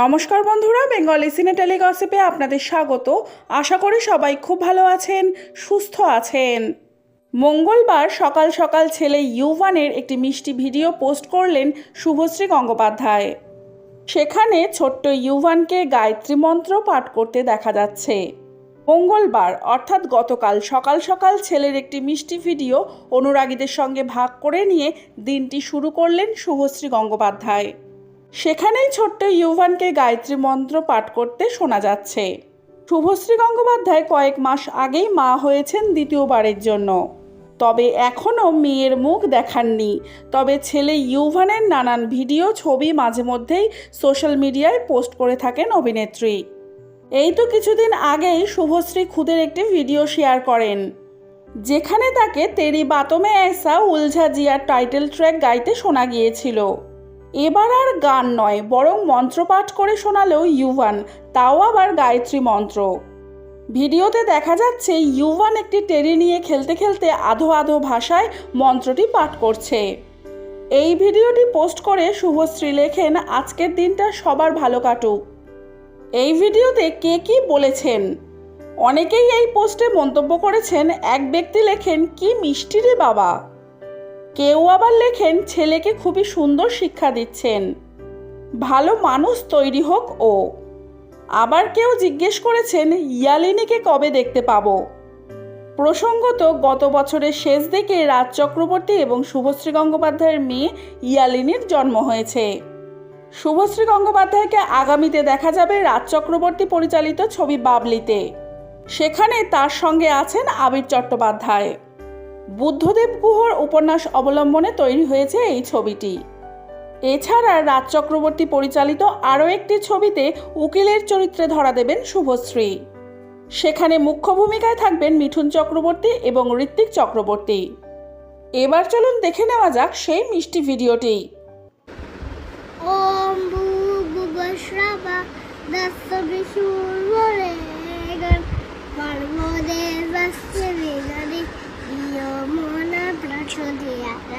নমস্কার বন্ধুরা, বেঙ্গলি সিনে টেলিগসিপে আপনাদের স্বাগত। আশা করি সবাই খুব ভালো আছেন, সুস্থ আছেন। মঙ্গলবার সকাল সকাল ছেলে ইউভানের একটি মিষ্টি ভিডিও পোস্ট করলেন শুভশ্রী গঙ্গোপাধ্যায়। সেখানে ছোট্ট ইউভানকে গায়ত্রী মন্ত্র পাঠ করতে দেখা যাচ্ছে। মঙ্গলবার, অর্থাৎ গতকাল সকাল সকাল ছেলের একটি মিষ্টি ভিডিও অনুরাগীদের সঙ্গে ভাগ করে নিয়ে দিনটি শুরু করলেন শুভশ্রী গঙ্গোপাধ্যায়। সেখানেই ছোট্ট ইউভানকে গায়ত্রী মন্ত্র পাঠ করতে শোনা যাচ্ছে। শুভশ্রী গঙ্গোপাধ্যায় কয়েক মাস আগেই মা হয়েছেন দ্বিতীয়বারের জন্য। তবে এখনও মেয়ের মুখ দেখাননি। তবে ছেলে ইউভানের নানান ভিডিও, ছবি মাঝে মধ্যেই সোশ্যাল মিডিয়ায় পোস্ট করে থাকেন অভিনেত্রী। এই তো কিছুদিন আগেই শুভশ্রী খুদের একটি ভিডিও শেয়ার করেন। যেখানে তাকে তেরি বাতমে এসা উলঝা জিয়ার টাইটেল ট্র্যাক গাইতে শোনা গিয়েছিল। এবার আর গান নয়, বরং মন্ত্রপাঠ করে শোনালেও ইউভান, তাও আবার গায়ত্রী মন্ত্র। ভিডিওতে দেখা যাচ্ছে, ইউভান একটি টেরি নিয়ে খেলতে খেলতে আধো আধো ভাষায় মন্ত্রটি পাঠ করছে। এই ভিডিওটি পোস্ট করে শুভশ্রী লেখেন, আজকের দিনটা সবার ভালো কাটুক। এই ভিডিওতে কে কি বলেছেন? অনেকেই এই পোস্টে মন্তব্য করেছেন, এক ব্যক্তি লেখেন, কি মিষ্টি রে বাবা। কেউ আবার লেখেন, ছেলেকে খুবই সুন্দর শিক্ষা দিচ্ছেন। ভালো মানুষ তৈরি হোক ও। আবার কেউ জিজ্ঞেস করেছেন, ইয়ালিনীকে কবে দেখতে পাবো? প্রসঙ্গত, গত বছরের শেষ দিকে রাজ চক্রবর্তী এবং শুভশ্রী গঙ্গোপাধ্যায়ের মেয়ে ইয়ালিনীর জন্ম হয়েছে। শুভশ্রী গঙ্গোপাধ্যায়কে আগামীতে দেখা যাবে রাজ চক্রবর্তী পরিচালিত ছবি বাবলিতে। সেখানে তার সঙ্গে আছেন আবির চট্টোপাধ্যায়। বুদ্ধদেব গুহর উপন্যাস অবলম্বনে তৈরি হয়েছে এই ছবিটি। এছাড়া রাজ চক্রবর্তী পরিচালিত আরও একটি ছবিতে উকিলের চরিত্রে ধরা দেবেন শুভশ্রী। সেখানে মুখ্য ভূমিকায় থাকবেন মিঠুন চক্রবর্তী এবং ঋত্বিক চক্রবর্তী। এবার চলুন দেখে নেওয়া যাক সেই মিষ্টি ভিডিওটি।